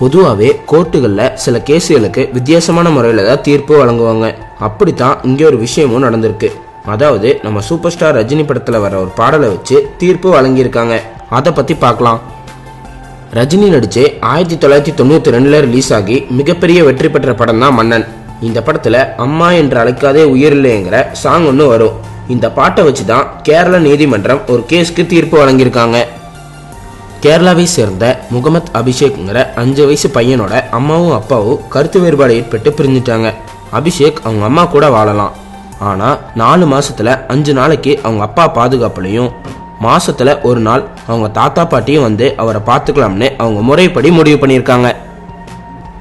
பொதுவாகவே கோர்ட்டுகளில் சில கேஸுகளுக்கு வித்தியாசமான முறையில் தான் தீர்ப்பு வழங்குவாங்க. அப்படித்தான் இங்கே ஒரு விஷயமும் நடந்திருக்கு. அதாவது நம்ம சூப்பர் ஸ்டார் ரஜினி படத்தில் வர ஒரு பாடலை வச்சு தீர்ப்பு வழங்கியிருக்காங்க. அதை பற்றி பார்க்கலாம். ரஜினி நடிச்சு ஆயிரத்தி தொள்ளாயிரத்தி தொண்ணூத்தி ரெண்டுல ரிலீஸ் ஆகி மிகப்பெரிய வெற்றி பெற்ற படம் தான் மன்னன். இந்த படத்துல அம்மா என்று அழைக்காதே உயிரில்லைங்கிற சாங் ஒன்று வரும். இந்த பாட்டை வச்சு தான் கேரள நீதிமன்றம் ஒரு கேஸ்க்கு தீர்ப்பு வழங்கியிருக்காங்க. கேரளாவை சேர்ந்த முகமத் அபிஷேக்ங்கிற அஞ்சு வயசு பையனோட அம்மாவும் அப்பாவும் கருத்து வேறுபாடு ஏற்பட்டு பிரிஞ்சுட்டாங்க. அபிஷேக் அவங்க அம்மா கூட வாழலாம். ஆனா நாலு மாசத்துல அஞ்சு நாளைக்கு அவங்க அப்பா பாதுகாப்புலையும் மாசத்துல ஒரு நாள் அவங்க தாத்தா பாட்டியும் வந்து அவரை பார்த்துக்கலாம்னு அவங்க முறைப்படி முடிவு பண்ணியிருக்காங்க.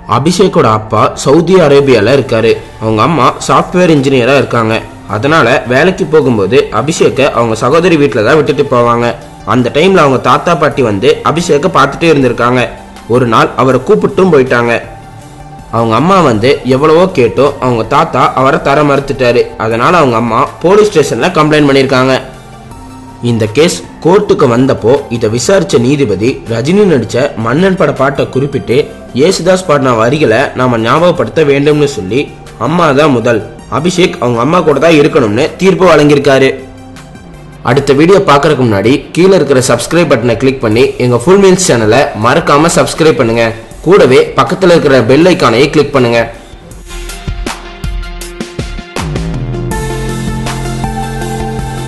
அபிஷேக்கோட அப்பா சவுதி அரேபியால இருக்காரு. அவங்க அம்மா சாஃப்ட்வேர் இன்ஜினியரா இருக்காங்க. அதனால வேலைக்கு போகும்போது அபிஷேக்கை அவங்க சகோதரி வீட்டில் தான் விட்டுட்டு போவாங்க. அந்த டைம்ல அவங்க தாத்தா பாட்டி வந்து அபிஷேக்கை பார்த்துட்டே இருந்திருக்காங்க. ஒரு நாள் அவரை கூப்பிட்டும் போயிட்டாங்க. அவங்க அம்மா வந்து எவ்வளவோ கேட்டோ அவங்க தாத்தா அவரை தர மறுத்துட்டாரு. அதனால அவங்க அம்மா போலீஸ் ஸ்டேஷன்ல கம்ப்ளைண்ட் பண்ணியிருக்காங்க. இந்த கேஸ் கோர்ட்டுக்கு வந்தப்போ இதை விசாரிச்ச நீதிபதி ரஜினி நடிச்ச மன்னன் பட பாட்டை குறிப்பிட்டு ஏசுதாஸ் பாடின வரிகளை நாம ஞாபகப்படுத்த வேண்டும்னு சொல்லி அம்மா தான் முதல். அபிஷேக் அவங்க அம்மா கூட தான் இருக்கணும்னு தீர்ப்பு வழங்கியிருக்காரு. அடுத்த வீடியோ பார்க்கறதுக்கு முன்னாடி கீழே இருக்கிற சப்ஸ்கிரைப் பட்டனை கிளிக் பண்ணி எங்க ஃபுல் மீல்ஸ் சேனலை மறக்காம சப்ஸ்கிரைப் பண்ணுங்க. கூடவே பக்கத்தில் இருக்கிற பெல் ஐக்கானையே கிளிக் பண்ணுங்க.